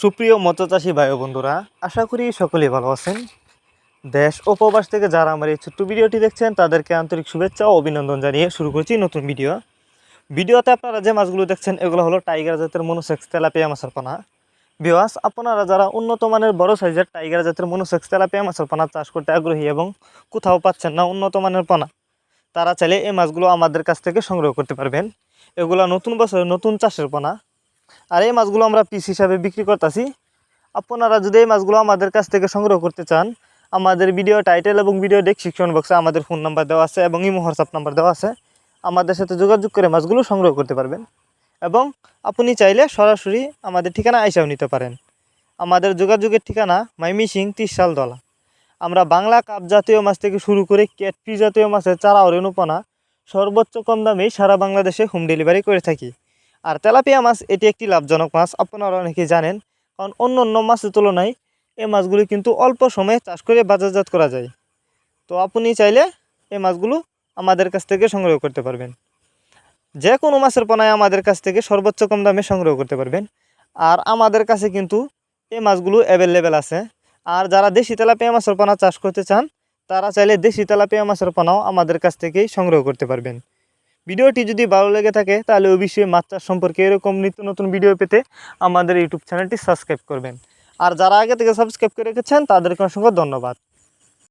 সুপ্রিয় মৎস্যচাষী ভাই বন্ধুরা, আশা করি সকলেই ভালো আছেন। দেশ ও প্রবাস থেকে যারা আমার এই ছোট্ট ভিডিওটি দেখছেন, তাদেরকে আন্তরিক শুভেচ্ছা ও অভিনন্দন জানিয়ে শুরু করছি নতুন ভিডিও। ভিডিওতে আপনারা যে মাছগুলো দেখছেন, এগুলো হলো টাইগার জাতের মনোসেক্স তেলাপিয়া মাছের পোনা। বিওয়াস আপনারা যারা উন্নত মানের বড় সাইজের টাইগার জাতের মনোসেক্স তেলাপিয়া মাছের পোনা চাষ করতে আগ্রহী এবং কোথাও পাচ্ছেন না উন্নত মানের পোনা, তারা চাইলে এই মাছগুলো আমাদের কাছ থেকে সংগ্রহ করতে পারবেন। এগুলো নতুন বছরের নতুন চাষের পোনা। আর এই মাছগুলো আমরা পিস হিসাবে বিক্রি করতেছি। আপনারা যদি এই মাছগুলো আমাদের কাছ থেকে সংগ্রহ করতে চান, আমাদের ভিডিও টাইটেল এবং ভিডিও ডেসক্রিপশন বক্সে আমাদের ফোন নাম্বার দেওয়া আছে এবং ইমো হোয়াটসঅ্যাপ নাম্বার দেওয়া আছে। আমাদের সাথে যোগাযোগ করে মাছগুলো সংগ্রহ করতে পারবেন। এবং আপনি চাইলে সরাসরি আমাদের ঠিকানা আইসাও নিতে পারেন। আমাদের যোগাযোগের ঠিকানা মাইমিসিং তিরশাল দলা আমরা বাংলা কাপ জাতীয় মাছ থেকে শুরু করে ক্যাটপি জাতীয় মাছের চারা ও সর্বোচ্চ কম দামেই সারা বাংলাদেশে হোম ডেলিভারি করে থাকি। আর তেলাপিয়া মাছ এটি একটি লাভজনক মাছ, আপনারা অনেকেই জানেন, কারণ অন্য অন্য মাছের তুলনায় এই মাছগুলি কিন্তু অল্প সময়ে চাষ করে বাজারজাত করা যায়। তো আপনি চাইলে এই মাছগুলো আমাদের কাছ থেকে সংগ্রহ করতে পারবেন। যে কোনো মাছের পোনায় আমাদের কাছ থেকে সর্বোচ্চ কম দামে সংগ্রহ করতে পারবেন। আর আমাদের কাছে কিন্তু এই মাছগুলো অ্যাভেলেবেল আছে। আর যারা দেশি তেলাপিয়া মাছের পোনা চাষ করতে চান, তারা চাইলে দেশি তেলাপিয়া মাছের পোনাও আমাদের কাছ থেকেই সংগ্রহ করতে পারবেন। ভিডিওটি যদি ভালো লেগে থাকে, তাহলে অবশ্যই মাছ চাষ সম্পর্কে এরকম নিত্য নতুন ভিডিও পেতে আমাদের ইউটিউব চ্যানেলটি সাবস্ক্রাইব করবেন। আর যারা আগে থেকে সাবস্ক্রাইব করে রেখেছেন, তাদেরকে অসংখ্য ধন্যবাদ।